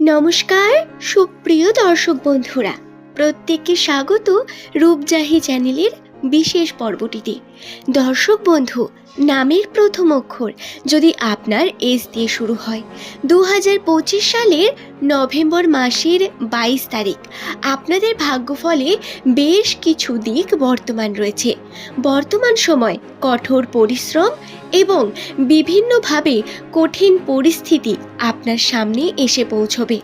নমস্কার, সুপ্রিয় দর্শক বন্ধুরা। প্রত্যেককে স্বাগত রূপজাহি চ্যানেলের বিশেষ পর্বটিতে। দর্শক বন্ধু, নামের প্রথম অক্ষর যদি আপনার এস দিয়ে শুরু হয় দু হাজার পঁচিশ সালের নভেম্বর মাসের বাইশ তারিখ। আপনাদের ভাগ্যফলে বেশ কিছু দিক বর্তমান রয়েছে। বর্তমান সময় কঠোর পরিশ্রম এবং বিভিন্নভাবে কঠিন পরিস্থিতি আপনার সামনে এসে পৌঁছবে।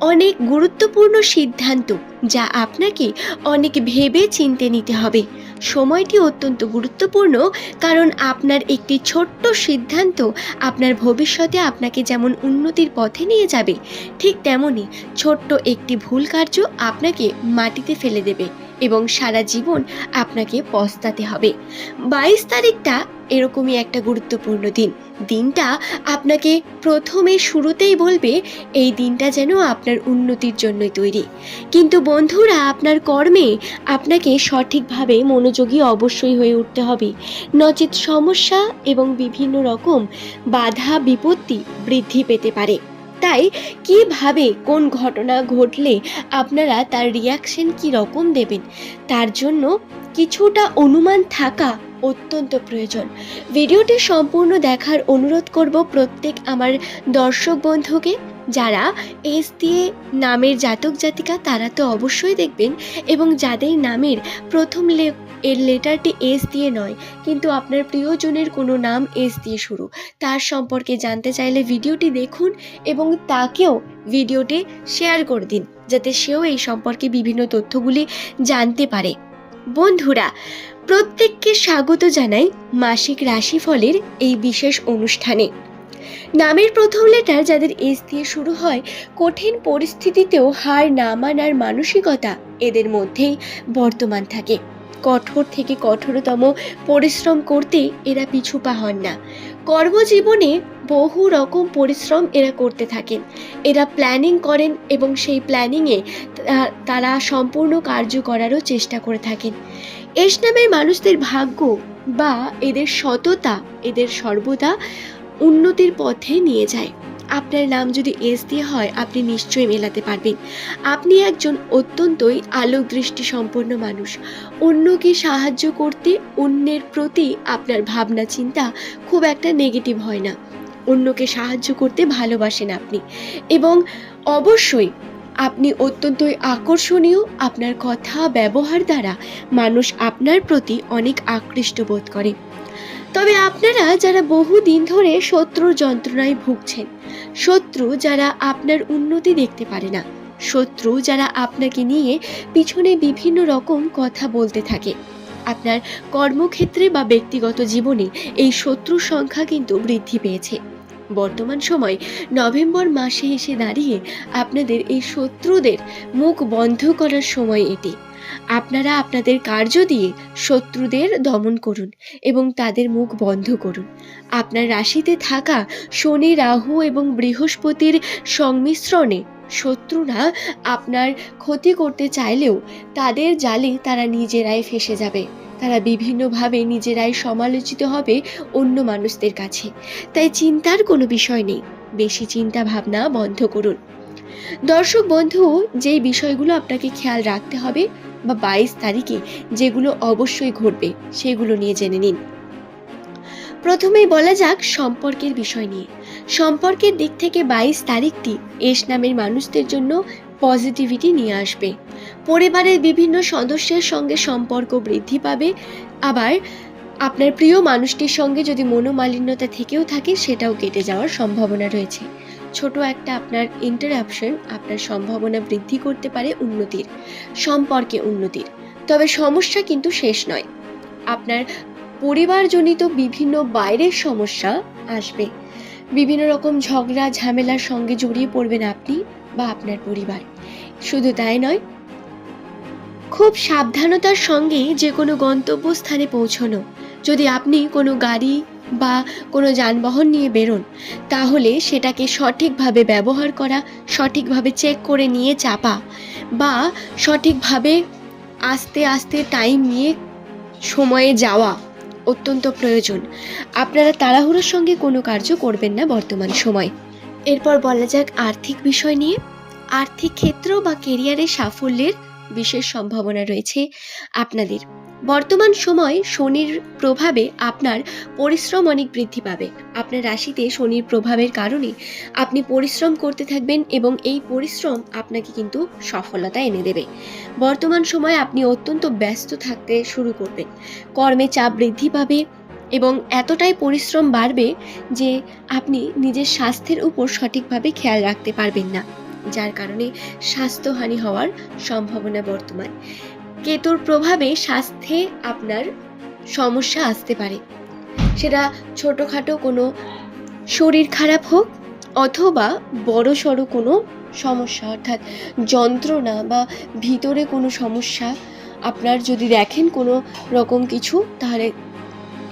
অনেক গুরুত্বপূর্ণ সিদ্ধান্ত যা আপনাকে অনেক ভেবে চিনতে নিতে হবে। সময়টি অত্যন্ত গুরুত্বপূর্ণ কারণ আপনার একটি ছোট্ট সিদ্ধান্ত আপনার ভবিষ্যতে আপনাকে যেমন উন্নতির পথে নিয়ে যাবে, ঠিক তেমনই ছোট্ট একটি ভুল কার্য আপনাকে মাটিতে ফেলে দেবে। এবং সারা জীবন আপনাকে পস্তাতে হবে। বাইশ তারিখটা এরকমই একটা গুরুত্বপূর্ণ দিন। দিনটা আপনাকে প্রথমে শুরুতেই বলবে, এই দিনটা যেন আপনার উন্নতির জন্যই তৈরি। কিন্তু বন্ধুরা, আপনার কর্মে আপনাকে সঠিকভাবে মনোযোগী অবশ্যই হয়ে উঠতে হবে। নচেত সমস্যা এবং বিভিন্ন রকম বাধা বিপত্তি বৃদ্ধি পেতে পারে। তাই কীভাবে কোন ঘটনা ঘটলে আপনারা তার রিয়াকশন কি রকম দেবেন? তার জন্য কিছুটা অনুমান থাকা অত্যন্ত প্রয়োজন। ভিডিওটি সম্পূর্ণ দেখার অনুরোধ করব প্রত্যেক আমার দর্শক বন্ধুকে। যারা এস দিয়ে নামের জাতক জাতিকা, তারা তো অবশ্যই দেখবেন এবং যাদের নামের প্রথম লে এর লেটারটি এস দিয়ে নয়, কিন্তু আপনার প্রিয়জনের কোনো নাম এস দিয়ে শুরু। তার সম্পর্কে জানতে চাইলে ভিডিওটি দেখুন এবং তাকেও ভিডিওটি শেয়ার করে দিন, যাতে সেও এই সম্পর্কে বিভিন্ন তথ্যগুলি জানতে পারে। বন্ধুরা, প্রত্যেককে স্বাগত জানাই মাসিক রাশিফলের এই বিশেষ অনুষ্ঠানে। নামের প্রথম লেটার যাদের এস দিয়ে শুরু হয়, কঠিন পরিস্থিতিতেও হার না মানার মানসিকতা এদের মধ্যেই বর্তমান থাকে। কঠোর থেকে কঠোরতম পরিশ্রম করতে এরা পিছু পা হন না। কর্মজীবনে বহু রকম পরিশ্রম এরা করতে থাকেন। এরা প্ল্যানিং করেন এবং সেই প্ল্যানিংয়ে তারা সম্পূর্ণ কার্য করারও চেষ্টা করে থাকেন। এস নামের মানুষদের ভাগ্য বা এদের সততা, এদের সর্বদা উন্নতির পথে নিয়ে যায়। আপনার নাম যদি এস দিয়ে হয়, আপনি নিশ্চয়ই মেলাতে পারবেন। আপনি একজন অত্যন্তই আলোক দৃষ্টি সম্পন্ন মানুষ। অন্যকে সাহায্য করতে অন্যের প্রতি আপনার ভাবনা, চিন্তা খুব একটা নেগেটিভ হয় না। অন্যকে সাহায্য করতে ভালোবাসেন আপনি। এবং অবশ্যই আপনি অত্যন্তই আকর্ষণীয় আপনার কথা, ব্যবহার দ্বারা মানুষ আপনার প্রতি অনেক আকৃষ্ট বোধ করে। তবে আপনারা যারা বহুদিন ধরে শত্রুর যন্ত্রণায় ভুগছেন, শত্রু যারা আপনার উন্নতি দেখতে পারে না, শত্রু যারা আপনাকে নিয়ে পিছনে বিভিন্ন রকম কথা বলতে থাকে, আপনার কর্মক্ষেত্রে বা ব্যক্তিগত জীবনে এই শত্রুর সংখ্যা কিন্তু বৃদ্ধি পেয়েছে। বর্তমান সময় নভেম্বর মাসে এসে দাঁড়িয়ে আপনাদের এই শত্রুদের মুখ বন্ধ করার সময় এটি। আপনারা আপনাদের কার্য দিয়ে শত্রুদের দমন করুন এবং তাদের মুখ বন্ধ করুন। আপনার রাশিতে থাকা শনি, রাহু এবং বৃহস্পতির সংমিশ্রণে শত্রুরা আপনার ক্ষতি করতে চাইলেও তাদের জালে তারা নিজেরাই ফেসে যাবে। তারা বিভিন্নভাবে নিজেরাই সমালোচিত হবে অন্য মানুষদের কাছে। তাই চিন্তার কোনো বিষয় নেই। বেশি চিন্তা ভাবনা বন্ধ করুন। দর্শক বন্ধু, যেই বিষয়গুলো আপনাকে খেয়াল রাখতে হবে বা বাইশ তারিখে যেগুলো অবশ্যই ঘটবে, সেগুলো নিয়ে জেনে নিন। প্রথমেই বলা যাক সম্পর্কের বিষয় নিয়ে। সম্পর্কের দিক থেকে বাইশ তারিখটি এস নামের মানুষদের জন্য পজিটিভিটি নিয়ে আসবে। পরিবারের বিভিন্ন সদস্যের সঙ্গে সম্পর্ক বৃদ্ধি পাবে। আবার আপনার প্রিয় মানুষটির সঙ্গে যদি মনোমালিন্যতা থেকেও থাকে, সেটাও কেটে যাওয়ার সম্ভাবনা রয়েছে। ছোট একটা আপনার ইন্টারাপশন আপনার সম্ভাবনা বৃদ্ধি করতে পারে উন্নতির, সম্পর্কে উন্নতির। তবে সমস্যা কিন্তু শেষ নয়। আপনার পরিবারজনিত বিভিন্ন বাইরের সমস্যা আসবে। বিভিন্ন রকম ঝগড়া, ঝামেলার সঙ্গে জড়িয়ে পড়বেন আপনি। বা আপনার পরিবার। শুধু তাই নয়, খুব সাবধানতার সঙ্গে যে কোনো গন্তব্যস্থানে পৌঁছানো। যদি আপনি কোনো গাড়ি বা কোনো যানবাহন নিয়ে বেরোন, তাহলে সেটাকে সঠিকভাবে ব্যবহার করা, সঠিকভাবে চেক করে নিয়ে চাপা বা সঠিকভাবে আস্তে আস্তে টাইম নিয়ে সময়ে যাওয়া অত্যন্ত প্রয়োজন। আপনারা তাড়াহুড়োর সঙ্গে কোনো কার্য করবেন না বর্তমান সময়। এরপর বলা যাক আর্থিক বিষয় নিয়ে। আর্থিক ক্ষেত্র বা কেরিয়ারে সাফল্যের বিশেষ সম্ভাবনা রয়েছে আপনাদের। বর্তমান সময় শনির প্রভাবে আপনার পরিশ্রম অনেক বৃদ্ধি পাবে। আপনার রাশিতে শনির প্রভাবের কারণে আপনি পরিশ্রম করতে থাকবেন এবং এই পরিশ্রম আপনাকে কিন্তু সফলতা এনে দেবে। বর্তমান সময়ে আপনি অত্যন্ত ব্যস্ত থাকতে শুরু করবেন। কর্মে চাপ বৃদ্ধি পাবে এবং এতটাই পরিশ্রম বাড়বে যে আপনি নিজের স্বাস্থ্যের উপর সঠিকভাবে খেয়াল রাখতে পারবেন না, যার কারণে স্বাস্থ্যহানি হওয়ার সম্ভাবনা বর্তমান। কেতুর প্রভাবে স্বাস্থ্যে আপনার সমস্যা আসতে পারে। সেটা ছোটোখাটো কোনো শরীর খারাপ হোক অথবা বড় সড়ো কোনো সমস্যা, অর্থাৎ যন্ত্রণা বা ভিতরে কোনো সমস্যা, আপনার যদি দেখেন কোনো রকম কিছু, তাহলে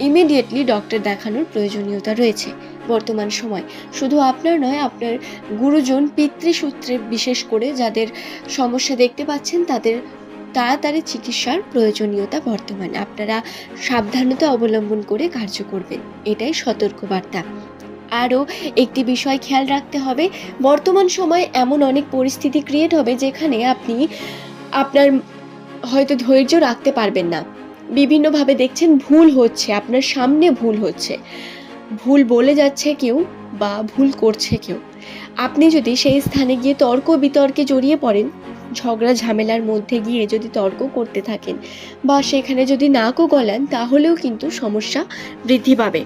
ইমিডিয়েটলি ডক্টর দেখানোর প্রয়োজনীয়তা রয়েছে। বর্তমান সময় শুধু আপনার নয়, আপনার গুরুজন পিতৃসূত্রে বিশেষ করে যাদের সমস্যা দেখতে পাচ্ছেন, তাদের তাড়াতাড়ি চিকিৎসার প্রয়োজনীয়তা বর্তমান। আপনারা সাবধানতা অবলম্বন করে কার্য করবেন। এটাই সতর্কবার্তা। আরও একটি বিষয় খেয়াল রাখতে হবে, বর্তমান সময়ে এমন অনেক পরিস্থিতি ক্রিয়েট হবে যেখানে আপনি আপনার হয়তো ধৈর্য রাখতে পারবেন না। বিভিন্নভাবে দেখছেন ভুল হচ্ছে, আপনার সামনে ভুল হচ্ছে। ভুল বলে যাচ্ছে কেউ বা ভুল করছে কেউ। আপনি যদি সেই স্থানে গিয়ে তর্ক বিতর্কে জড়িয়ে পড়েন, ঝগড়া ঝামেলার মধ্যে গিয়ে যদি তর্ক করতে থাকেন বা সেখানে যদি নাকও গলান, তাহলেও কিন্তু সমস্যা বৃদ্ধি পাবে।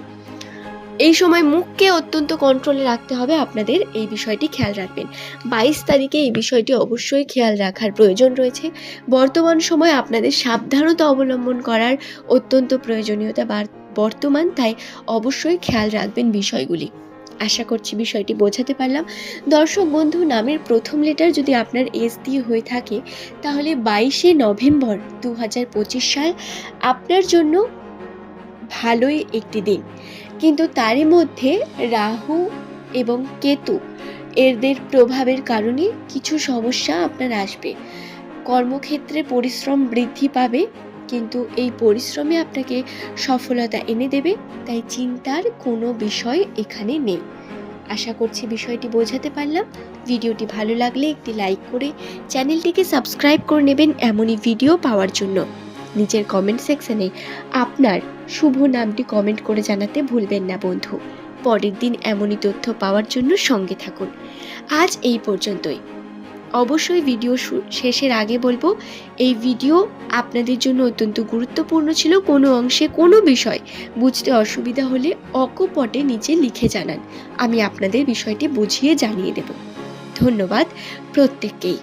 এই সময় মুখকে অত্যন্ত কন্ট্রোলে রাখতে হবে। আপনাদের এই বিষয়টি খেয়াল রাখবেন। বাইশ তারিখে এই বিষয়টি অবশ্যই খেয়াল রাখার প্রয়োজন রয়েছে। বর্তমান সময় আপনাদের সাবধানতা অবলম্বন করার অত্যন্ত প্রয়োজনীয়তা বার- বর্তমান, তাই অবশ্যই খেয়াল রাখবেন বিষয়গুলি। আশা করছি বিষয়টি বোঝাতে পারলাম। দর্শক বন্ধু, নামের প্রথম লেটার যদি আপনার এস দিয়ে হয়ে থাকে, তাহলে বাইশে নভেম্বর দু হাজার পঁচিশ সাল আপনার জন্য ভালোই একটি দিন। কিন্তু তারই মধ্যে রাহু এবং কেতু এদের প্রভাবের কারণে কিছু সমস্যা আপনার আসবে। কর্মক্ষেত্রে পরিশ্রম বৃদ্ধি পাবে, কিন্তু এই পরিশ্রমে আপনাকে সফলতা এনে দেবে, তাই চিন্তার কোনো বিষয় এখানে নেই। আশা করছি বিষয়টি বোঝাতে পারলাম। ভিডিওটি ভালো লাগলে একটি লাইক করে চ্যানেলটিকে সাবস্ক্রাইব করে নেবেন এমনই ভিডিও পাওয়ার জন্য। নিচের কমেন্ট সেকশনে আপনার শুভ নামটি কমেন্ট করে জানাতে ভুলবেন না বন্ধু। পরের দিন এমনই তথ্য পাওয়ার জন্য সঙ্গে থাকুন। আজ এই পর্যন্তই। অবশ্যই ভিডিও শেষের আগে বলব, এই ভিডিও আপনাদের জন্য অত্যন্ত গুরুত্বপূর্ণ ছিল। কোনো অংশে কোনো বিষয় বুঝতে অসুবিধা হলে অকপটে নিচে লিখে জানান। আমি আপনাদের বিষয়টি বুঝিয়ে জানিয়ে দেব। ধন্যবাদ প্রত্যেককেই।